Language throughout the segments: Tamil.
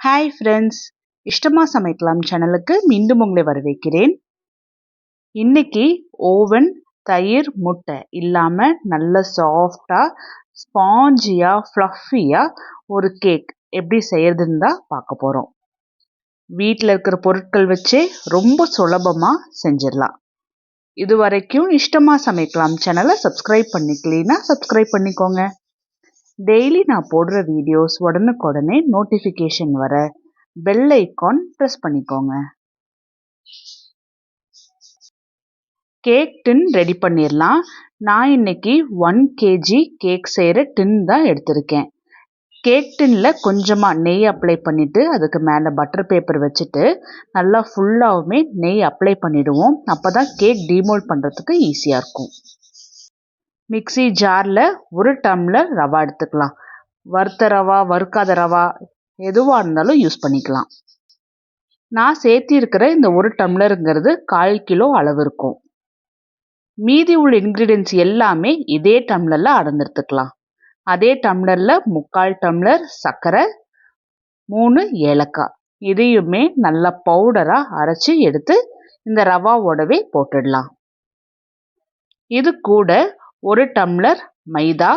ஹாய் ஃப்ரெண்ட்ஸ் இஷ்டமா சமைக்கலாம் சேனலுக்கு மீண்டும் உங்களை வரவேற்கிறேன். இன்னைக்கு ஓவன் தயிர் முட்டை இல்லாமல் நல்ல சாஃப்டாக ஸ்பாஞ்சியாக ஃப்ளஃபியாக ஒரு கேக் எப்படி செய்யறதுன்னு தான் பார்க்க போகிறோம் வீட்டில் இருக்கிற பொருட்கள் வச்சே ரொம்ப சுலபமாக செஞ்சிடலாம். இது வரைக்கும் இஷ்டமாக சமைக்கலாம் சேனலை சப்ஸ்கிரைப் பண்ணிக்கலனா சப்ஸ்கிரைப் பண்ணிக்கோங்க. டெய்லி நான் போடுற வீடியோஸ் உடனுக்குடனே நோட்டிஃபிகேஷன் வர பெல் ஐக்கான் ப்ரெஸ் பண்ணிக்கோங்க. கேக் டின் ரெடி பண்ணிடலாம் நான் இன்னைக்கு ஒன் கேஜி கேக் செய்கிற டின் தான் எடுத்திருக்கேன். கேக் டின்னில் கொஞ்சமாக நெய் அப்ளை பண்ணிவிட்டு அதுக்கு மேலே பட்டர் பேப்பர் வச்சுட்டு நல்லா ஃபுல்லாகவுமே நெய் அப்ளை பண்ணிவிடுவோம் அப்போ தான் கேக் டீமோல்ட் பண்ணுறதுக்கு ஈஸியாக இருக்கும். மிக்சி ஜாரில் ஒரு டம்ளர் ரவா எடுத்துக்கலாம். வறுத்த ரவா வறுக்காத ரவா எதுவாக இருந்தாலும் யூஸ் பண்ணிக்கலாம். நான் சேர்த்திருக்கிற இந்த ஒரு டம்ளருங்கிறது கால் கிலோ அளவு இருக்கும். மீதி உள்ள இன்க்ரீடியன்ஸ் எல்லாமே இதே டம்ளரில் அடர்ந்தெடுத்துக்கலாம் அதே டம்ளரில் முக்கால் டம்ளர் சர்க்கரை மூணு ஏலக்காய். இதையுமே நல்லா பவுடராக அரைச்சி எடுத்து இந்த ரவாவோடவே போட்டுடலாம். இது கூட ஒரு டம்ளர் மைதா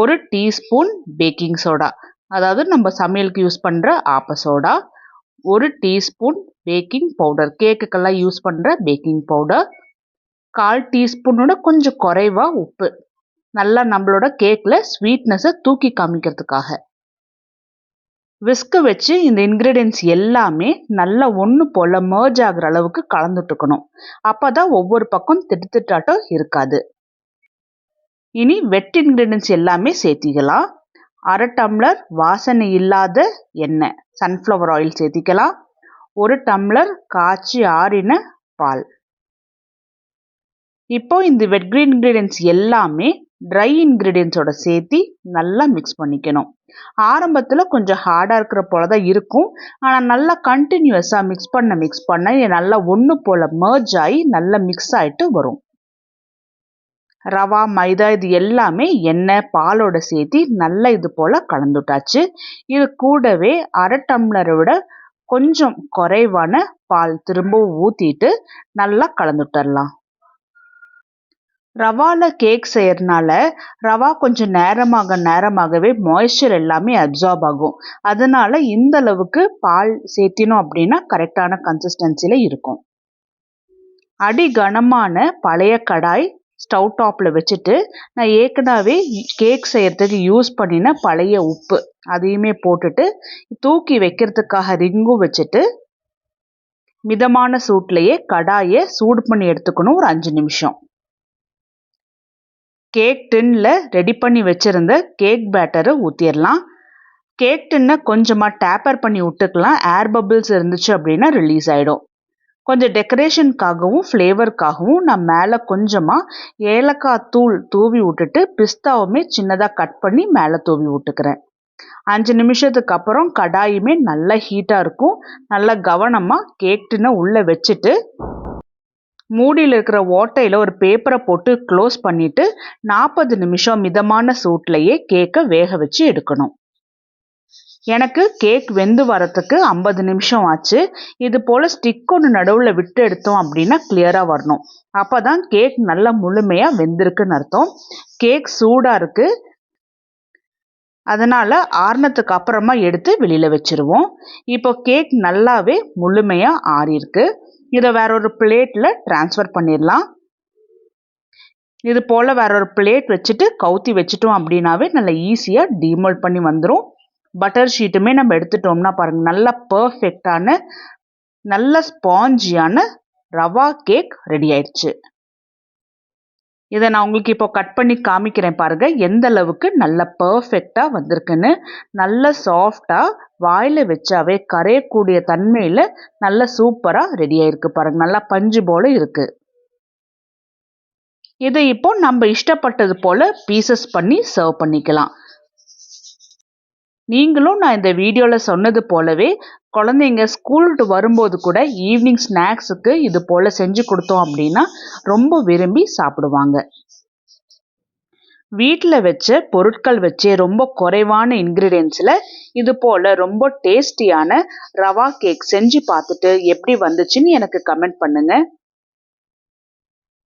ஒரு டீஸ்பூன் பேக்கிங் சோடா. அதாவது நம்ம சமையலுக்கு யூஸ் பண்ணுற ஆப்ப சோடா ஒரு டீஸ்பூன் பேக்கிங் பவுடர். கேக்குக்கெல்லாம் யூஸ் பண்ணுற பேக்கிங் பவுடர். கால் டீஸ்பூனோட கொஞ்சம் குறைவாக உப்பு. நல்லா நம்மளோட கேக்கில் ஸ்வீட்னஸை தூக்கி காமிக்கிறதுக்காக. விஸ்க்கு வச்சு இந்த இன்க்ரீடியன்ஸ் எல்லாமே நல்லா ஒன்று போல் மர்ஜ் ஆகிற அளவுக்கு கலந்துட்டுக்கணும். அப்போ தான் ஒவ்வொரு பக்கம் திட்டுத்திட்டாட்டம் இருக்காது. இனி வெட் இன்க்ரீடியன்ஸ் எல்லாமே சேர்த்திக்கலாம். அரை டம்ளர் வாசனை இல்லாத எண்ணெய் சன்ஃப்ளவர் ஆயில் சேர்த்திக்கலாம். ஒரு டம்ளர் காய்ச்சி ஆறின பால். இப்போ இந்த வெட் கிரீன் இன்க்ரீடியன்ஸ் எல்லாமே ட்ரை இன்க்ரீடியன்ஸோட சேர்த்தி நல்லா மிக்ஸ் பண்ணிக்கணும். ஆரம்பத்தில் கொஞ்சம் ஹார்டாக இருக்கிற போல தான் இருக்கும். ஆனால் நல்லா கண்டினியூஸாக மிக்ஸ் பண்ண மிக்ஸ் பண்ண நல்லா ஒன்று போல் மர்ஜ் ஆகி நல்லா மிக்ஸ் ஆகிட்டு வரும். ரவா மைதா இது எல்லாமே எண்ணெய் பாலோட சேர்த்தி நல்லா இது போல் கலந்துட்டாச்சு. இது கூடவே அரை டம்ளரை விட கொஞ்சம் குறைவான பால் திரும்பவும் ஊற்றிட்டு நல்லா கலந்துட்டரலாம். ரவாவில் கேக் செய்யறதுனால ரவா கொஞ்சம் நேரமாக நேரமாகவே மாய்ஸ்சர் எல்லாமே அப்சார்ப் ஆகும். அதனால இந்த அளவுக்கு பால் சேர்த்தினோம் அப்படின்னா கரெக்டான கன்சிஸ்டன்சியில் இருக்கும். அடி கனமான பழைய கடாய் ஸ்டவ் டாப்பில் வச்சுட்டு நான் ஏற்கனவே கேக் செய்யறதுக்கு யூஸ் பண்ணின பழைய உப்பு அதையுமே போட்டுட்டு தூக்கி வைக்கிறதுக்காக ரிங்கும் வச்சுட்டு மிதமான சூட்லேயே கடாயை சூடு பண்ணி எடுத்துக்கணும் ஒரு அஞ்சு நிமிஷம். கேக் டின்னில் ரெடி பண்ணி வச்சுருந்த கேக் பேட்டரை ஊற்றிடலாம் கேக் டின்னை கொஞ்சமாக டேப்பர் பண்ணி விட்டுக்கலாம். ஏர் பபிள்ஸ் இருந்துச்சு அப்படின்னா ரிலீஸ் ஆகிடும் கொஞ்சம் டெக்கரேஷனுக்காகவும் ஃப்ளேவருக்காகவும் நான் மேலே கொஞ்சமாக ஏலக்காய் தூள் தூவி விட்டுட்டு பிஸ்தாவுமே சின்னதாக கட் பண்ணி மேலே தூவி விட்டுக்கிறேன். அஞ்சு நிமிஷத்துக்கு அப்புறம் கடாயுமே நல்லா ஹீட்டாக இருக்கும். நல்லா கவனமாக கேக் டின்னை உள்ளே வச்சுட்டு மூடியில் இருக்கிற ஓட்டையில் ஒரு பேப்பரை போட்டு க்ளோஸ் பண்ணிவிட்டு நாற்பது நிமிஷம் மிதமான சூட்லேயே கேக்கை வேக வச்சு எடுக்கணும். எனக்கு கேக் வெந்து வரத்துக்கு ஐம்பது நிமிஷம் ஆச்சு. இது போல் ஸ்டிக் ஒன்று நடுவில் விட்டு எடுத்தோம் அப்படின்னா கிளியராக வரணும். அப்போ தான் கேக் நல்லா முழுமையாக வெந்திருக்குன்னு அர்த்தம். கேக் சூடாக இருக்குது அதனால் ஆறுனத்துக்கு அப்புறமா எடுத்து வெளியில் வச்சுருவோம். இப்போ கேக் நல்லாவே முழுமையாக ஆறியிருக்கு. இதை வேற ஒரு பிளேட்டில் ட்ரான்ஸ்ஃபர் பண்ணிடலாம் இது போல் வேற ஒரு பிளேட் வச்சுட்டு கவுத்தி வச்சுட்டோம் அப்படின்னாவே நல்லா ஈஸியாக டீமோல்ட் பண்ணி வந்துடும் பட்டர் ஷீட்டுமே நம்ம எடுத்துட்டோம்னா பாருங்கள் நல்லா பர்ஃபெக்டான நல்ல ஸ்பாஞ்சியான ரவா கேக் ரெடி ஆயிடுச்சு இதை நான் உங்களுக்கு இப்போ கட் பண்ணி காமிக்கிறேன் பாருங்க. எந்த அளவுக்கு நல்ல பர்ஃபெக்டாக வந்திருக்குன்னு. நல்ல சாஃப்டாக வாயில் வச்சாவே கரையக்கூடிய தன்மையில் நல்ல சூப்பராக ரெடி ஆயிருக்கு பாருங்க. நல்லா பஞ்சு போல இருக்கு. இதை இப்போ நம்ம இஷ்டப்பட்டது போல பீசஸ் பண்ணி சர்வ் பண்ணிக்கலாம். நீங்களும் நான் இந்த வீடியோவில் சொன்னது போலவே குழந்தைங்க ஸ்கூல்ட்டு வரும்போது கூட ஈவினிங் ஸ்நாக்ஸுக்கு இது போல் செஞ்சு கொடுத்தோம் அப்படின்னா ரொம்ப விரும்பி சாப்பிடுவாங்க. வீட்டில் வச்ச பொருட்கள் வச்சே ரொம்ப குறைவான இன்க்ரீடியன்ஸில் இது போல் ரொம்ப டேஸ்டியான ரவா கேக் செஞ்சு பார்த்துட்டு எப்படி வந்துச்சுன்னு எனக்கு கமெண்ட் பண்ணுங்கள்